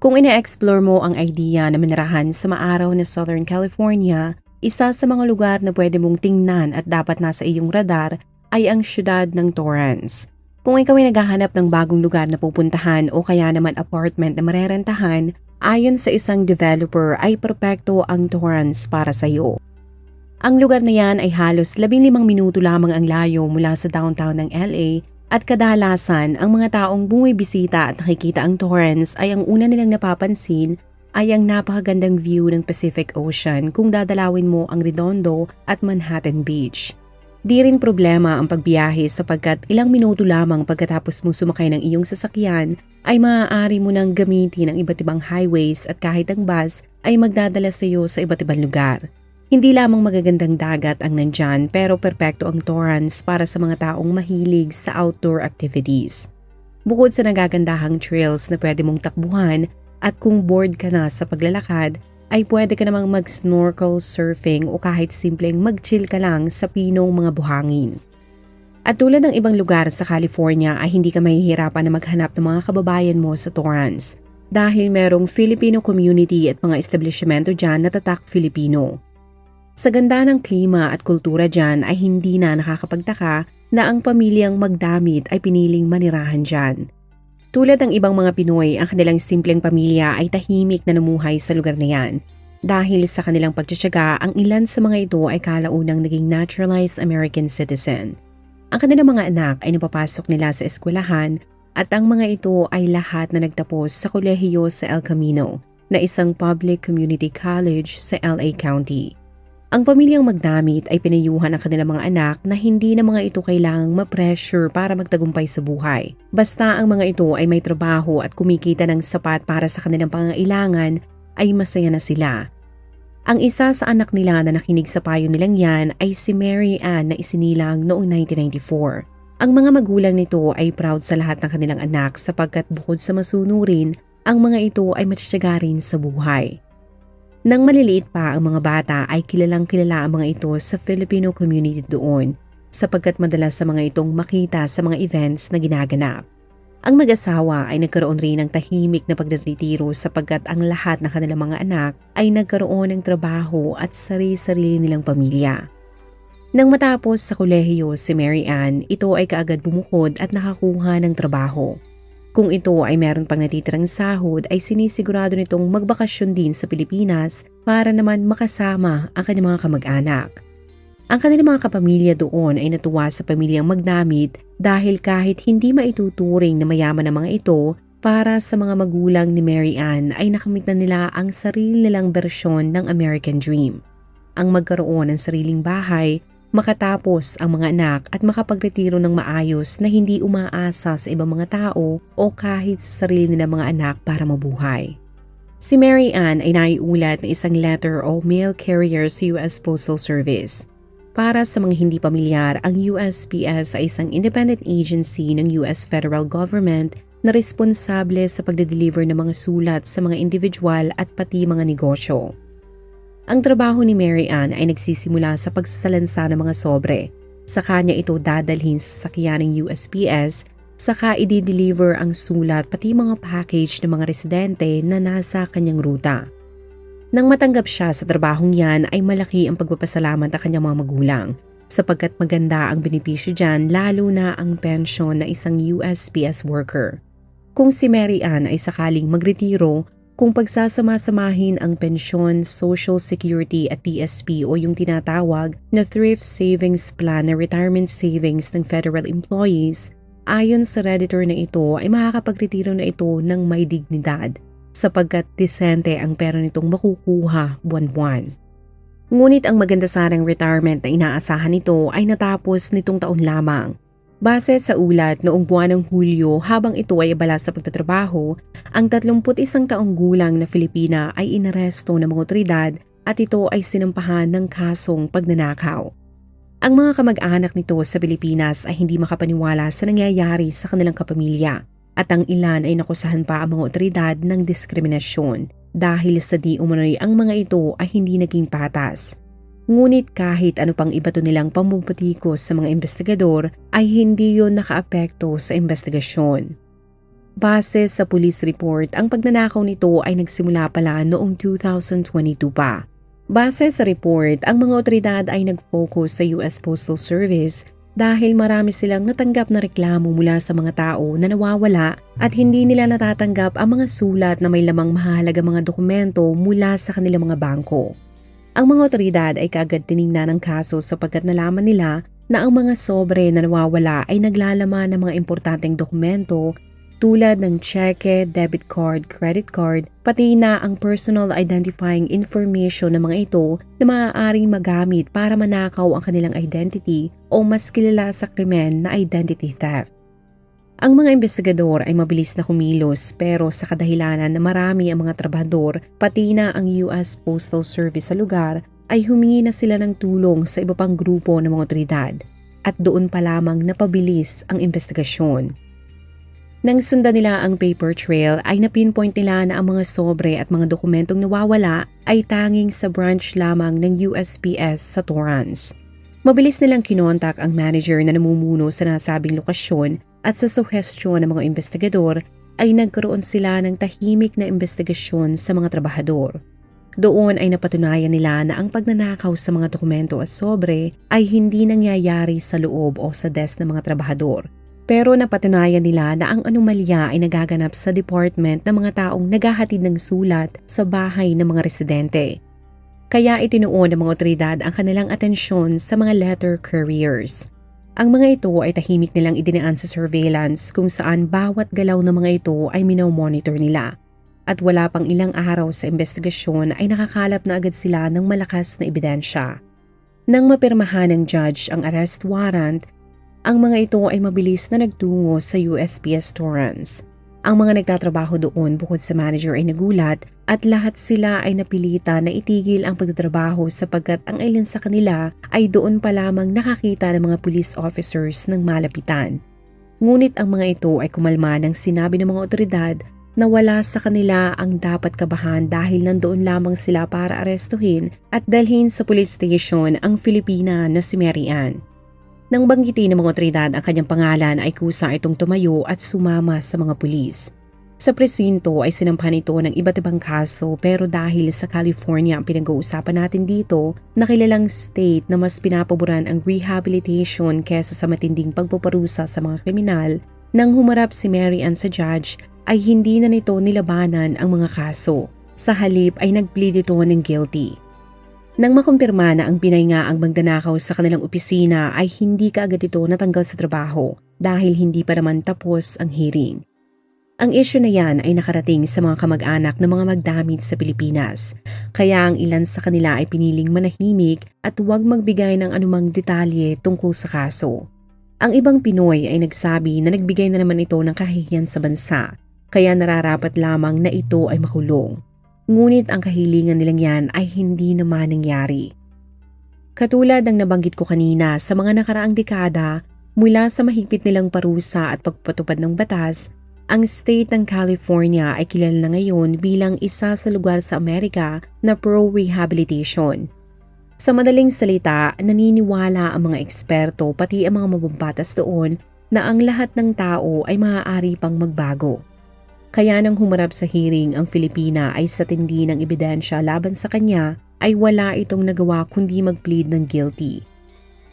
Kung ina-explore mo ang idea na manirahan sa maaraw na Southern California, isa sa mga lugar na pwede mong tingnan at dapat nasa iyong radar ay ang syudad ng Torrance. Kung ikaw ay naghahanap ng bagong lugar na pupuntahan o kaya naman apartment na marerentahan, ayon sa isang developer ay perpekto ang Torrance para sa iyo. Ang lugar na yan ay halos 15 minuto lamang ang layo mula sa downtown ng LA at kadalasan, ang mga taong bumibisita at nakikita ang Torrance ay ang una nilang napapansin ay ang napakagandang view ng Pacific Ocean kung dadalawin mo ang Redondo at Manhattan Beach. Di rin problema ang pagbiyahe sapagkat ilang minuto lamang pagkatapos mo sumakay ng iyong sasakyan ay maaari mo nang gamitin ang iba't ibang highways at kahit ang bus ay magdadala sa iyo sa iba't ibang lugar. Hindi lamang magagandang dagat ang nandyan pero perpekto ang Torrance para sa mga taong mahilig sa outdoor activities. Bukod sa nagagandahang trails na pwede mong takbuhan at kung bored ka na sa paglalakad, ay pwede ka namang mag-snorkel surfing o kahit simpleng mag-chill ka lang sa pinong mga buhangin. At tulad ng ibang lugar sa California ay hindi ka mahihirapan na maghanap ng mga kababayan mo sa Torrance dahil merong Filipino community at mga establishmento dyan na tatak Filipino. Sa ganda ng klima at kultura dyan ay hindi na nakakapagtaka na ang pamilyang magdamit ay piniling manirahan dyan. Tulad ng ibang mga Pinoy, ang kanilang simpleng pamilya ay tahimik na namuhay sa lugar na yan. Dahil sa kanilang pagtsatsaga, ang ilan sa mga ito ay kalaunang naging naturalized American citizen. Ang kanilang mga anak ay napapasok nila sa eskwelahan at ang mga ito ay lahat na nagtapos sa kolehiyo sa El Camino na isang public community college sa LA County. Ang pamilyang magdamit ay pinayuhan ang kanilang mga anak na hindi na mga ito kailangang ma-pressure para magtagumpay sa buhay. Basta ang mga ito ay may trabaho at kumikita ng sapat para sa kanilang pangailangan ay masaya na sila. Ang isa sa anak nila na nakinig sa payo nilang yan ay si Mary Ann na isinilang noong 1994. Ang mga magulang nito ay proud sa lahat ng kanilang anak sapagkat bukod sa masunurin, ang mga ito ay matsyagarin rin sa buhay. Nang maliliit pa ang mga bata ay kilalang kilala ang mga ito sa Filipino community doon sapagkat madalas sa mga itong makita sa mga events na ginaganap. Ang mag-asawa ay nagkaroon rin ng tahimik na pagretiro sapagkat ang lahat ng kanilang mga anak ay nagkaroon ng trabaho at sarili-sarili nilang pamilya. Nang matapos sa kolehiyo si Mary Ann, ito ay kaagad bumukod at nakakuha ng trabaho. Kung ito ay meron pang natitirang sahod ay sinisigurado nitong magbakasyon din sa Pilipinas para naman makasama ang kanyang mga kamag-anak. Ang kanilang mga kapamilya doon ay natuwa sa pamilyang magdamit dahil kahit hindi maituturing na mayaman ang mga ito, para sa mga magulang ni Mary Ann ay nakamit na nila ang sarili nilang bersyon ng American Dream. Ang magkaroon ng sariling bahay makatapos ang mga anak at makapagretiro ng maayos na hindi umaasa sa ibang mga tao o kahit sa sarili nila mga anak para mabuhay. Si Mary Ann ay naiulat na isang letter o mail carrier sa US Postal Service. Para sa mga hindi pamilyar, ang USPS ay isang independent agency ng US federal government na responsable sa pagde-deliver ng mga sulat sa mga individual at pati mga negosyo. Ang trabaho ni Mary Ann ay nagsisimula sa pagsasalansa ng mga sobre. Sa kanya ito dadalhin sa sakyan ng USPS, saka i-deliver ang sulat pati mga package ng mga residente na nasa kanyang ruta. Nang matanggap siya sa trabahong yan ay malaki ang pagpapasalamat ng kanyang mga magulang sapagkat maganda ang benepisyo dyan lalo na ang pensyon na isang USPS worker. Kung si Mary Ann ay sakaling magretiro, kung pagsasama-samahin ang pensyon, social security at TSP o yung tinatawag na Thrift Savings Plan na retirement savings ng federal employees, ayon sa redditor na ito ay makakapagretiro na ito ng may dignidad sapagkat disente ang pera nitong makukuha buwan-buwan. Ngunit ang maganda sanang retirement na inaasahan nito ay natapos nitong taon lamang Base sa ulat noong buwan ng Hulyo habang ito ay abala sa pagtatrabaho, ang 31 taong gulang na Filipina ay inaresto ng mga otoridad at ito ay sinampahan ng kasong pagnanakaw. Ang mga kamag-anak nito sa Pilipinas ay hindi makapaniwala sa nangyayari sa kanilang kapamilya at ang ilan ay nakusahan pa ang mga otoridad ng diskriminasyon dahil sa di umano'y ang mga ito ay hindi naging patas. Ngunit kahit ano pang iba to nilang pambubutikos sa mga investigador ay hindi yon nakaapekto sa investigasyon. Base sa police report, ang pagnanakaw nito ay nagsimula pala noong 2022 pa. Base sa report, ang mga otoridad ay nag-focus sa US Postal Service dahil marami silang natanggap na reklamo mula sa mga tao na nawawala at hindi nila natatanggap ang mga sulat na may lamang mahalaga mga dokumento mula sa kanilang mga bangko. Ang mga otoridad ay kagad tiningnan ng kaso sapagkat nalaman nila na ang mga sobre na nawawala ay naglalaman ng mga importanteng dokumento tulad ng cheque, debit card, credit card, pati na ang personal identifying information ng mga ito na maaaring magamit para manakaw ang kanilang identity o mas kilala sa krimen na identity theft. Ang mga investigador ay mabilis na kumilos pero sa kadahilanan na marami ang mga trabahador pati na ang US Postal Service sa lugar ay humingi na sila ng tulong sa iba pang grupo ng mga otoridad at doon pa lamang napabilis ang investigasyon. Nang sundan nila ang paper trail ay napinpoint nila na ang mga sobre at mga dokumentong nawawala ay tanging sa branch lamang ng USPS sa Torrance. Mabilis nilang kinontak ang manager na namumuno sa nasabing lokasyon at sa suhestyon ng mga investigador ay nagkaroon sila ng tahimik na investigasyon sa mga trabahador. Doon ay napatunayan nila na ang pagnanakaw sa mga dokumento at sobre ay hindi nangyayari sa loob o sa desk ng mga trabahador pero napatunayan nila na ang anomalya ay nagaganap sa department ng mga taong naghahatid ng sulat sa bahay ng mga residente. Kaya itinuon ng mga otoridad ang kanilang atensyon sa mga letter couriers. Ang mga ito ay tahimik nilang idinaan sa surveillance kung saan bawat galaw ng mga ito ay minomonitor nila. At wala pang ilang araw sa investigasyon ay nakakalap na agad sila ng malakas na ebidensya. Nang mapirmahan ng judge ang arrest warrant, ang mga ito ay mabilis na nagtungo sa USPS Torrance. Ang mga nagtatrabaho doon bukod sa manager ay nagulat at lahat sila ay napilita na itigil ang pagtatrabaho sapagkat ang ilan sa kanila ay doon pa lamang nakakita ng mga police officers ng malapitan. Ngunit ang mga ito ay kumalma nang sinabi ng mga otoridad na wala sa kanila ang dapat kabahan dahil nandoon lamang sila para arestuhin at dalhin sa police station ang Filipina na si Mary Ann. Nang banggitin ng mga otoridad ang kanyang pangalan ay kusa itong tumayo at sumama sa mga pulis. Sa presinto ay sinampahan ito ng iba't ibang kaso pero dahil sa California ang pinag-uusapan natin dito, nakilalang state na mas pinapaboran ang rehabilitation kesa sa matinding pagpaparusa sa mga kriminal, nang humarap si Mary Ann sa judge ay hindi na nito nilabanan ang mga kaso. Sa halip ay nag-plead ito ng guilty. Nang makumpirma na ang pinay nga ang magdanakaw sa kanilang opisina ay hindi kaagad ito natanggal sa trabaho dahil hindi pa naman tapos ang hearing. Ang isyu na yan ay nakarating sa mga kamag-anak ng mga magdamit sa Pilipinas, kaya ang ilan sa kanila ay piniling manahimik at huwag magbigay ng anumang detalye tungkol sa kaso. Ang ibang Pinoy ay nagsabi na nagbigay na naman ito ng kahihiyan sa bansa, kaya nararapat lamang na ito ay makulong. Ngunit ang kahilingan nilang yan ay hindi naman nangyari. Katulad ng nabanggit ko kanina sa mga nakaraang dekada, mula sa mahigpit nilang parusa at pagpatupad ng batas, ang state ng California ay kilala na ngayon bilang isa sa lugar sa Amerika na pro-rehabilitation. Sa madaling salita, naniniwala ang mga eksperto pati ang mga mababbatas doon na ang lahat ng tao ay maaari pang magbago. Kaya nang humarap sa hearing ang Filipina ay sa tindi ng ebidensya laban sa kanya ay wala itong nagawa kundi mag-plead ng guilty.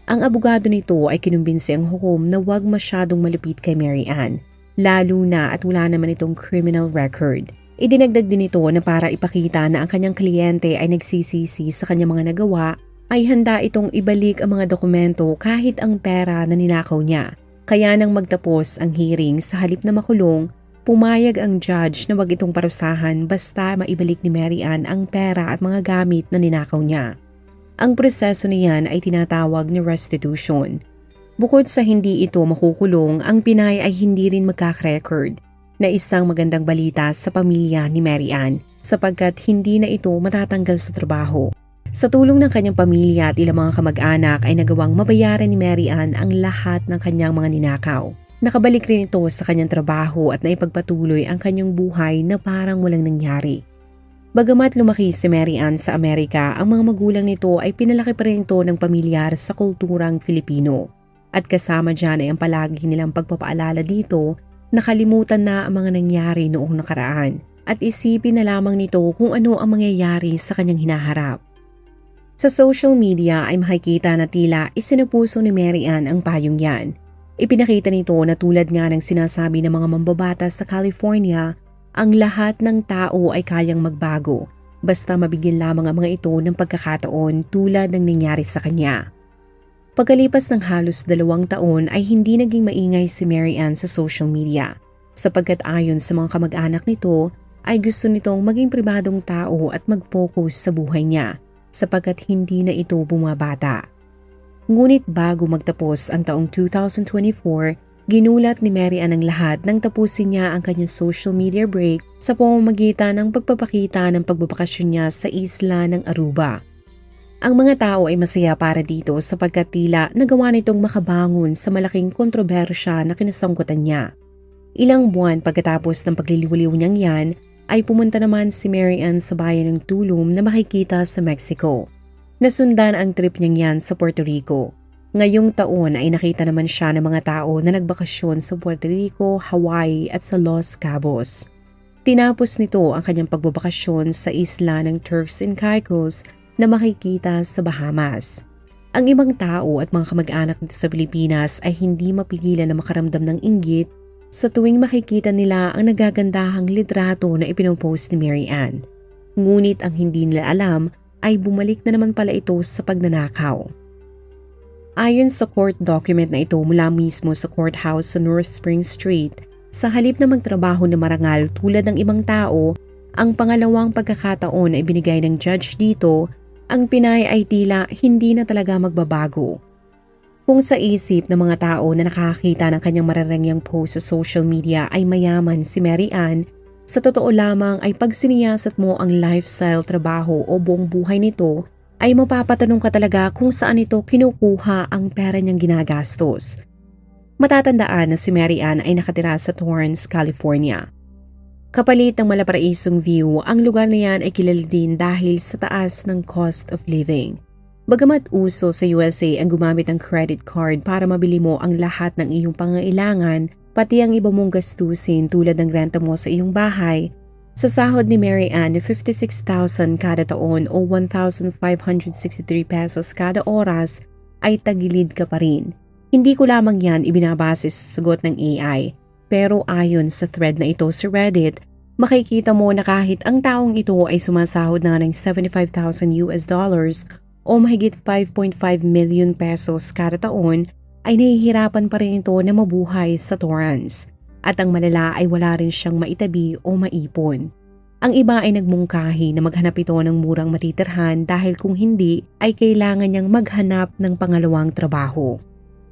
Ang abogado nito ay kinumbinsi ang hukom na huwag masyadong malupit kay Mary Ann, lalo na at wala naman itong criminal record. Idinagdag din ito na para ipakita na ang kanyang kliyente ay nagsisisi sa kanyang mga nagawa ay handa itong ibalik ang mga dokumento kahit ang pera na ninakaw niya. Kaya nang magtapos ang hearing sa halip na makulong, Pumayag ang judge na wag itong parusahan basta maibalik ni Mary Ann ang pera at mga gamit na ninakaw niya. Ang proseso niyan ay tinatawag ni restitution. Bukod sa hindi ito makukulong, ang Pinay ay hindi rin magkaka-record na isang magandang balita sa pamilya ni Mary Ann sapagkat hindi na ito matatanggal sa trabaho. Sa tulong ng kanyang pamilya at ilang mga kamag-anak ay nagawang mabayaran ni Mary Ann ang lahat ng kanyang mga ninakaw. Nakabalik rin ito sa kanyang trabaho at naipagpatuloy ang kanyang buhay na parang walang nangyari. Bagamat lumaki si Mary Ann sa Amerika, ang mga magulang nito ay pinalaki pa rin ito ng pamilyar sa kulturang Filipino. At kasama dyan ay ang palagi nilang pagpapaalala dito, nakalimutan na ang mga nangyari noong nakaraan at isipin na lamang nito kung ano ang mangyayari sa kanyang hinaharap. Sa social media ay makikita na tila isinupuso ni Mary Ann ang payong yan. Ipinakita nito na tulad nga ng sinasabi ng mga mambabata sa California, ang lahat ng tao ay kayang magbago basta mabigyan lamang ang mga ito ng pagkakataon tulad ng nangyari sa kanya. Pagkalipas ng halos dalawang taon ay hindi naging maingay si Mary Ann sa social media sapagkat ayon sa mga kamag-anak nito ay gusto nitong maging pribadong tao at mag-focus sa buhay niya sapagkat hindi na ito bumabata. Ngunit bago magtapos ang taong 2024, ginulat ni Mary Ann ang lahat nang tapusin niya ang kanyang social media break sa pamamagitan ng pagpapakita ng pagbabakasyon niya sa isla ng Aruba. Ang mga tao ay masaya para dito sapagkat tila nagawa nitong makabangon sa malaking kontrobersya na kinasangkutan niya. Ilang buwan pagkatapos ng pagliliwaliw niyang yan, ay pumunta naman si Mary Ann sa bayan ng Tulum na makikita sa Mexico. Nasundan ang trip niyang yan sa Puerto Rico. Ngayong taon ay nakita naman siya ng mga tao na nagbakasyon sa Puerto Rico, Hawaii at sa Los Cabos. Tinapos nito ang kanyang pagbabakasyon sa isla ng Turks and Caicos na makikita sa Bahamas. Ang ibang tao at mga kamag-anak nito sa Pilipinas ay hindi mapigilan na makaramdam ng inggit sa tuwing makikita nila ang nagagandahang litrato na ipinopost ni Mary Ann. Ngunit ang hindi nila alam ay bumalik na naman pala ito sa pagnanakaw. Ayon sa court document na ito mula mismo sa courthouse sa North Spring Street, sa halip na magtrabaho na marangal tulad ng ibang tao, ang pangalawang pagkakataon ay binigay ng judge dito ang Pinay ay tila hindi na talaga magbabago. Kung sa isip ng mga tao na nakakita ng kanyang mararangyang post sa social media ay mayaman si Mary Ann, sa totoo lamang ay pag siniyasat mo ang lifestyle, trabaho o buong buhay nito, ay mapapatanong ka talaga kung saan ito kinukuha ang pera niyang ginagastos. Matatandaan na si Mary Ann ay nakatira sa Torrance, California. Kapalit ng malapraisong view, ang lugar na yan ay kilala din dahil sa taas ng cost of living. Bagamat uso sa USA ang gumamit ng credit card para mabili mo ang lahat ng iyong pangailangan, pati ang iba mong gastusin tulad ng renta mo sa iyong bahay, sa sahod ni Mary Ann na 56,000 kada taon o 1,563 pesos kada oras ay tagilid ka pa rin. Hindi ko lamang yan ibinabase sa sagot ng AI, pero ayon sa thread na ito sa Reddit, makikita mo na kahit ang taong ito ay sumasahod na ng 75,000 US dollars o mahigit 5.5 million pesos kada taon ay nahihirapan pa rin ito na mabuhay sa Torrance at ang malala ay wala rin siyang maitabi o maipon. Ang iba ay nagmungkahi na maghanap ito ng murang matitirhan dahil kung hindi ay kailangan niyang maghanap ng pangalawang trabaho.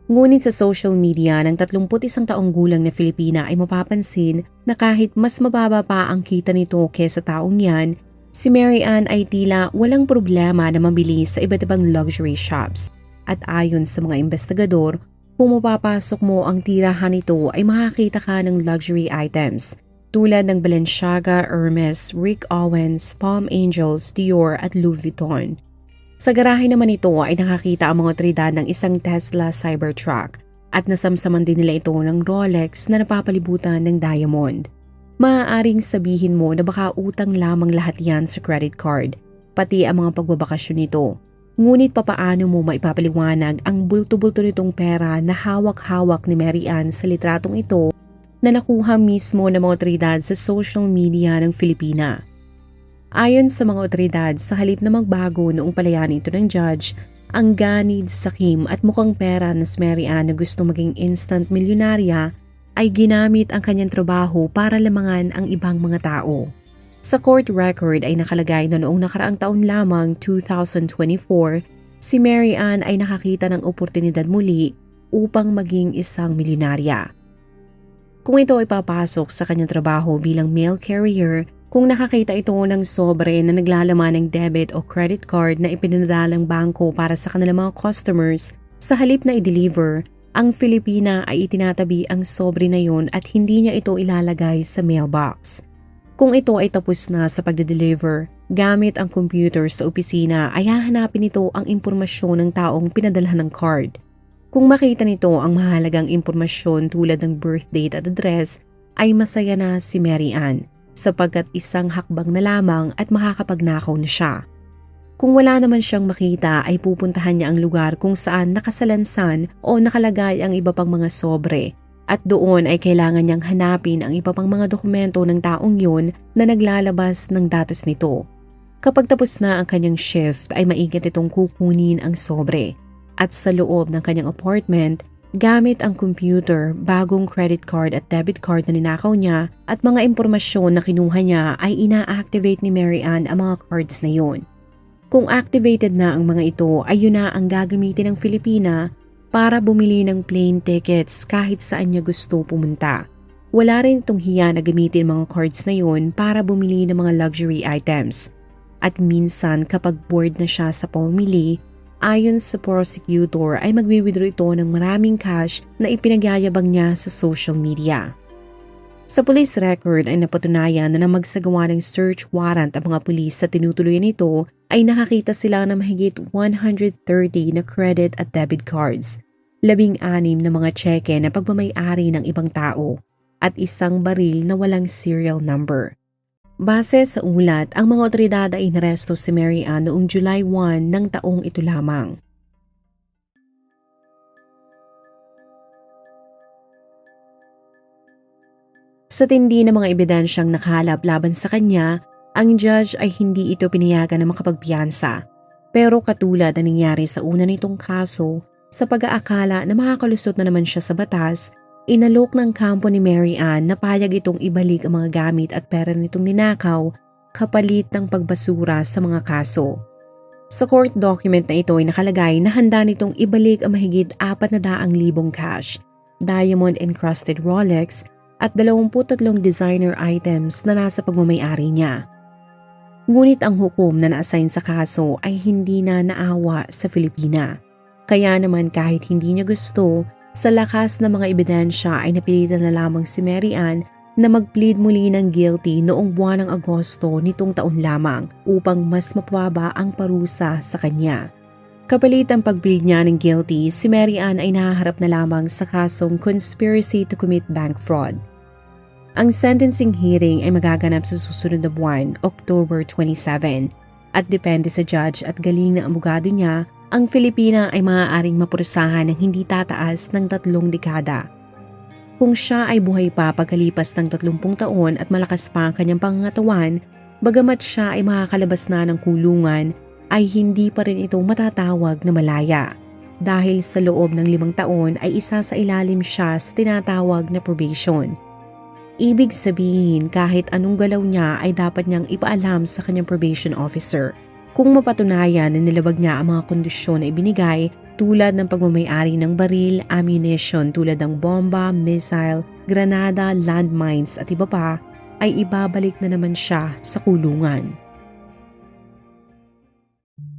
Ngunit sa social media ng 31 taong gulang na Filipina ay mapapansin na kahit mas mababa pa ang kita nito kesa taong yan, Si Mary Ann ay tila walang problema na mabili sa iba't ibang luxury shops. At ayon sa mga investigador, kung mapapasok mo ang tirahan nito ay makakita ka ng luxury items tulad ng Balenciaga, Hermes, Rick Owens, Palm Angels, Dior at Louis Vuitton. Sa garahe naman ito ay nakakita ang mga tridad ng isang Tesla Cybertruck at nasamsaman din nila ito ng Rolex na napapalibutan ng diamond. Maaaring sabihin mo na baka utang lamang lahat yan sa credit card, pati ang mga pagbabakasyon nito. Ngunit papaano mo maipapaliwanag ang bulto-bulto nitong pera na hawak-hawak ni Mary Ann sa litratong ito na nakuha mismo ng mga otoridad sa social media ng Filipina. Ayon sa mga otoridad, sa halip na magbago noong palayanin ito ng judge, ang ganid, sakim at mukhang pera na si Mary Ann na gusto maging instant milyonarya ay ginamit ang kanyang trabaho para lamangan ang ibang mga tao. Sa court record ay nakalagay na noong nakaraang taon lamang 2024, si Mary Ann ay nakakita ng oportunidad muli upang maging isang milyonarya. Kung ito ay papasok sa kanyang trabaho bilang mail carrier, kung nakakita ito ng sobre na naglalaman ng debit o credit card na ipinadalang bangko para sa kanilang mga customers, sa halip na i-deliver, ang Filipina ay itinatabi ang sobre na yon at hindi niya ito ilalagay sa mailbox. Kung ito ay tapos na sa pagde-deliver, gamit ang computer sa opisina ay hahanapin nito ang impormasyon ng taong pinadalhan ng card. Kung makita nito ang mahalagang impormasyon tulad ng birth date at address, ay masaya na si Mary Ann sapagkat isang hakbang na lamang at makakapagnakaw na siya. Kung wala naman siyang makita ay pupuntahan niya ang lugar kung saan nakasalansan o nakalagay ang iba pang mga sobre at doon ay kailangan niyang hanapin ang iba pang mga dokumento ng taong yun na naglalabas ng datos nito. Kapag tapos na ang kanyang shift ay maingat itong kukunin ang sobre at sa loob ng kanyang apartment gamit ang computer, bagong credit card at debit card na ninakaw niya at mga impormasyon na kinuha niya ay ina-activate ni Mary Ann ang mga cards na yun. Kung activated na ang mga ito ay yun na ang gagamitin ng Filipina para bumili ng plane tickets kahit saan niya gusto pumunta. Wala rin itong hiya na gamitin mga cards na yun para bumili ng mga luxury items. At minsan kapag bored na siya sa pamili, ayon sa prosecutor ay magwi-withdraw ito ng maraming cash na ipinagyayabang niya sa social media. Sa police record ay napatunayan na nang magsagawa ng search warrant ang mga pulis sa tinutuloy nito ay nakakita sila ng mahigit 130 na credit at debit cards, labing anim na mga tseke na pagmamayari ng ibang tao, at isang baril na walang serial number. Base sa ulat, ang mga otoridad ay inaresto si Mary Ann noong July 1 ng taong ito lamang. Sa tindi ng mga ebidensyang nakalap laban sa kanya, ang judge ay hindi ito pinayagan na makapagpiyansa. Pero katulad na nangyari sa una nitong kaso, sa pag-aakala na makakalusot na naman siya sa batas, inalok ng kampo ni Mary Ann na payag itong ibalik ang mga gamit at pera nitong ninakaw kapalit ng pagbasura sa mga kaso. Sa court document na ito ay nakalagay na handa nitong ibalik ang mahigit 400,000 cash, diamond encrusted Rolex at 23 designer items na nasa pagmamayari niya. Ngunit ang hukom na na-assign sa kaso ay hindi na naawa sa Filipina. Kaya naman kahit hindi niya gusto, sa lakas ng mga ebidensya ay napilitan na lamang si Mary Ann na mag-plead muli ng guilty noong buwan ng Agosto nitong taon lamang upang mas mapababa ang parusa sa kanya. Kapalit ang pag-plead niya ng guilty, si Mary Ann ay nahaharap na lamang sa kasong conspiracy to commit bank fraud. Ang sentencing hearing ay magaganap sa susunod na buwan, October 27, at depende sa judge at galing ng abogado niya, ang Filipina ay maaaring mapurusahan ng hindi tataas ng tatlong dekada. Kung siya ay buhay pa pagkalipas ng 30 taon at malakas pa ang kanyang pangangatawan, bagamat siya ay makakalabas na ng kulungan, ay hindi pa rin ito matatawag na malaya. Dahil sa loob ng limang taon ay isa sa ilalim siya sa tinatawag na probation. Ibig sabihin kahit anong galaw niya ay dapat niyang ipaalam sa kanyang probation officer. Kung mapatunayan na nilabag niya ang mga kondisyon na ibinigay tulad ng pagmamayari ng baril, ammunition tulad ng bomba, missile, granada, landmines at iba pa, ay ibabalik na naman siya sa kulungan.